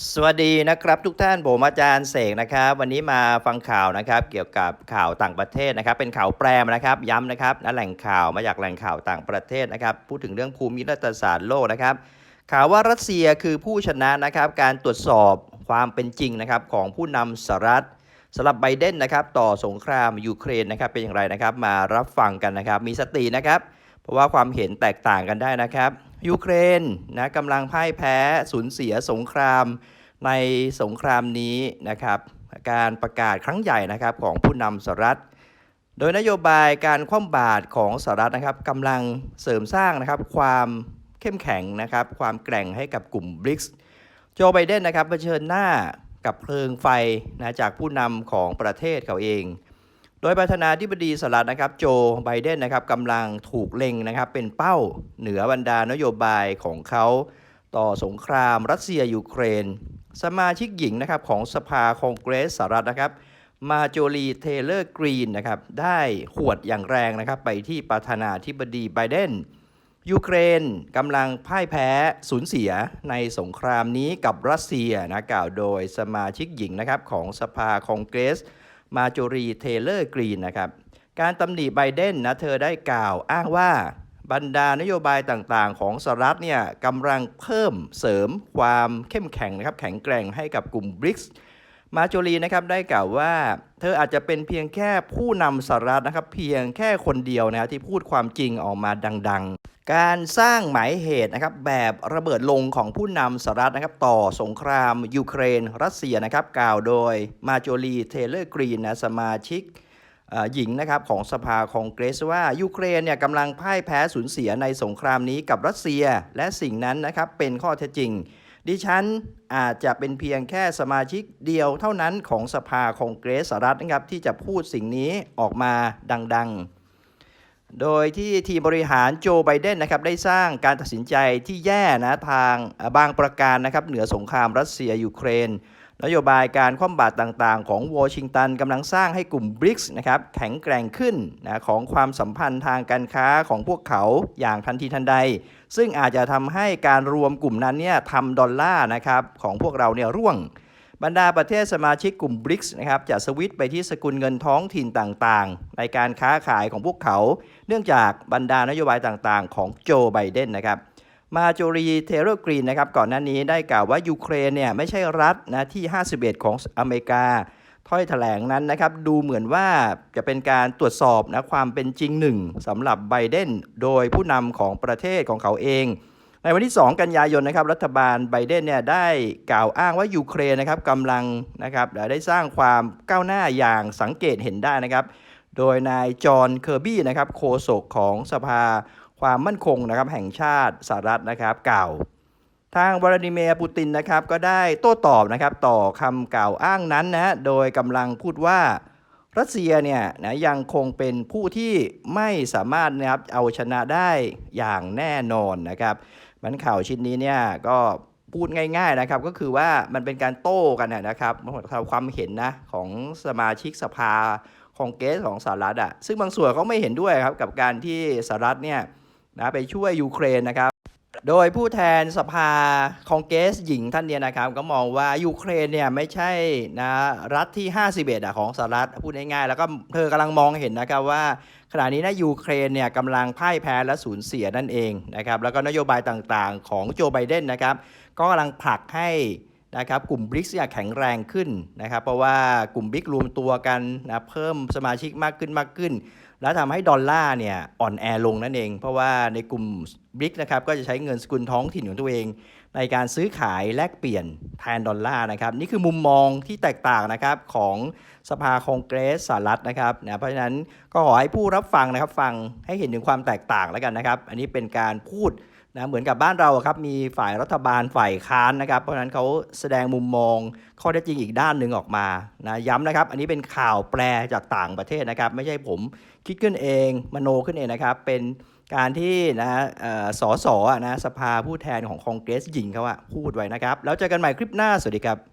สวัสดีนะครับทุกท่านผมอาจารย์เสกนะครับ วันนี้มาฟังข่าวนะครับ เกี่ยวกับข่าวต่างประเทศนะครับ เป็นข่าวแปรมนะครับย้ำนะครับนะแหล่งข่าวมาจากแหล่งข่าวต่างประเทศนะครับ พูดถึงเรื่องภูมิรัฐศาสตร์โลกนะครับ ข่าวว่ารัสเซียคือผู้ชนะนะครับ การตรวจสอบความเป็นจริงนะครับของผู้นำสหรัฐสำหรับไบเดนนะครับ ต่อสงครามยูเครนนะครับเป็นอย่างไรนะครับ มารับฟังกันนะครับ มีสตินะครับ เพราะว่าความเห็นแตกต่างกันได้นะครับ ยูเครนนะกำลังพ่ายแพ้สูญเสียสงครามในสงครามนี้นะครับ การประกาศครั้งใหญ่นะครับของผู้นำสหรัฐ โดยนโยบายการคว่ำบาตรของสหรัฐนะครับกำลังเสริมสร้างนะครับความเข้มแข็งนะครับความแกร่งให้กับกลุ่มบริกส์โจไบเดนนะครับเผชิญหน้ากับเพลิงไฟนะจากผู้นำของประเทศเขาเอง โดยประธานาธิบดีสหรัฐนะครับโจไบเดนนะครับกำลังถูกเล็งนะครับเป็นเป้าเหนือบรรดานโยบายของเขาต่อสงครามรัสเซียยูเครน สมาชิกหญิงนะครับของสภาคองเกรสสหรัฐนะครับมาโจลีเทเลอร์กรีนนะครับได้หวดอย่างแรงนะครับไปที่ประธานาธิบดีไบเดนยูเครนกำลังพ่ายแพ้สูญเสียในสงครามนี้กับรัสเซียนะกล่าวโดยสมาชิกหญิงนะครับของสภาคองเกรส มาจูรีเทเลอร์กรีนนะครับ การตำหนิไบเดนนะเธอได้กล่าวอ้างว่าบรรดานโยบายต่างๆ ของสหรัฐเนี่ยกำลังเพิ่มเสริมความเข้มแข็งนะครับแข็งแกร่งให้กับกลุ่มบริกส์ มาโจลีนะครับได้กล่าวว่าเธออาจจะเป็นเพียงแค่ผู้นำสหรัฐนะครับ เพียงแค่คนเดียวนะครับที่พูดความจริงออกมาดัง ๆ การสร้างหมายเหตุนะครับแบบระเบิดลงของผู้นำสหรัฐนะครับต่อสงครามยูเครน รัสเซียนะครับ กล่าวโดยมาโจลีเทเลอร์กรีนนะสมาชิกหญิงนะครับของสภาคองเกรสว่ายูเครนเนี่ยกำลังพ่ายแพ้สูญเสียในสงครามนี้กับรัสเซีย และสิ่งนั้นนะครับเป็นข้อเท็จจริง ดิฉันอาจจะเป็นเพียงแค่สมาชิกเดียวเท่านั้นของสภาคองเกรสสหรัฐนะครับที่จะพูดสิ่งนี้ออกมาดัง ๆ โดยที่ทีมบริหารโจไบเดนนะครับได้สร้างการตัดสินใจที่แย่นะทางบางประการนะครับเหนือสงครามรัสเซียยูเครน นโยบายการคว่ำบาตรต่างๆ ของวอชิงตันกำลังสร้างให้กลุ่มบริกส์นะครับแข็งแกร่งขึ้นนะของความสัมพันธ์ทางการค้าของพวกเขาอย่างทันทีทันใด ซึ่งอาจจะทำให้การรวมกลุ่มนั้นเนี่ยทำดอลลาร์นะครับของพวกเราเนี่ยร่วง บรรดาประเทศสมาชิกกลุ่มบริกส์นะครับจะสวิตไปที่สกุลเงินท้องถิ่นต่างๆ ในการค้าขายของพวกเขา เนื่องจากบรรดานโยบายต่างๆ ของโจไบเดนนะครับมาโจรีเทเลอร์กรีนนะครับก่อนหน้านี้ได้กล่าวว่ายูเครนเนี่ยไม่ใช่รัฐนะที่ 51 ของอเมริกา ถ้อยแถลงนั้นนะครับดูเหมือนว่าจะเป็นการตรวจสอบนะความเป็นจริงหนึ่งสำหรับไบเดนโดยผู้นำของประเทศของเขาเอง ในวันที่ 2 กันยายนนะครับรัฐบาลไบเดนเนี่ยได้กล่าวอ้างว่ายูเครนนะครับกำลังนะครับได้สร้างความก้าวหน้าอย่างสังเกตเห็นได้นะครับ โดยนายจอห์นเคอร์บี้นะครับโฆษกของสภาความมั่นคงนะครับแห่งชาติสหรัฐนะครับกล่าวทางวลาดิเมียร์ปูตินนะครับก็ได้โต้ตอบนะครับต่อคำกล่าวอ้างนั้นนะโดยกำลังพูดว่ารัสเซียเนี่ยนะยังคงเป็นผู้ที่ไม่สามารถนะครับเอาชนะได้อย่างแน่นอนนะครับ มันข่าวชิ้นนี้เนี่ยก็พูดง่าย ๆนะครับ ก็คือว่ามันเป็นการโต้กันนะครับความเห็นนะของสมาชิกสภาของเกสของสหรัฐอะซึ่งบางส่วนเขาไม่เห็นด้วยครับกับการที่สหรัฐเนี่ยนะไปช่วยยูเครนนะครับ โดยผู้แทนสภาคองเกรสหญิงท่านเนี้นะครับ ก็มองว่ายูเครนเนี่ยไม่ใช่นะรัฐที่ 51อะของสหรัฐพูดง่ายๆ แล้วก็เธอกำลังมองเห็นนะครับว่าขณะนี้นะยูเครนเนี่ยกำลังพ่ายแพ้และสูญเสียนั่นเองนะครับแล้วก็นโยบายต่างๆ ของโจไบเดนนะครับ ก็กำลังผลักให้ นะครับกลุ่มบริกส์แข็งแรงขึ้นนะครับเพราะว่ากลุ่มบริกรวมตัวกันนะเพิ่มสมาชิกมากขึ้นมากขึ้น แล้วทำให้ดอลลาร์เนี่ยอ่อนแอลงนั่นเอง เพราะว่าในกลุ่มบริกนะครับก็จะใช้เงินสกุลท้องถิ่นของตัวเอง ในการซื้อขายแลกเปลี่ยนแทนดอลลาร์นะครับนี่คือมุมมองที่แตกต่างนะครับของสภาคองเกรสสหรัฐนะครับนะเพราะฉะนั้นก็ขอให้ผู้รับฟังนะครับฟังให้เห็นถึงความแตกต่างแล้วกันนะครับ อันนี้เป็นการพูด นะเหมือนกับบ้านเราครับมีฝ่ายรัฐบาลฝ่ายค้านนะครับ เพราะฉะนั้นเขาแสดงมุมมองข้อเท็จจริงอีกด้านหนึ่งออกมานะย้ำนะครับ อันนี้เป็นข่าวแปลจากต่างประเทศนะครับ ไม่ใช่ผมคิดขึ้นเองมโนขึ้นเองนะครับ เป็นการที่นะสสนะสภาผู้แทนของคองเกรสหญิงเขาอะพูดไว้นะครับ แล้วเจอกันใหม่คลิปหน้าสวัสดีครับ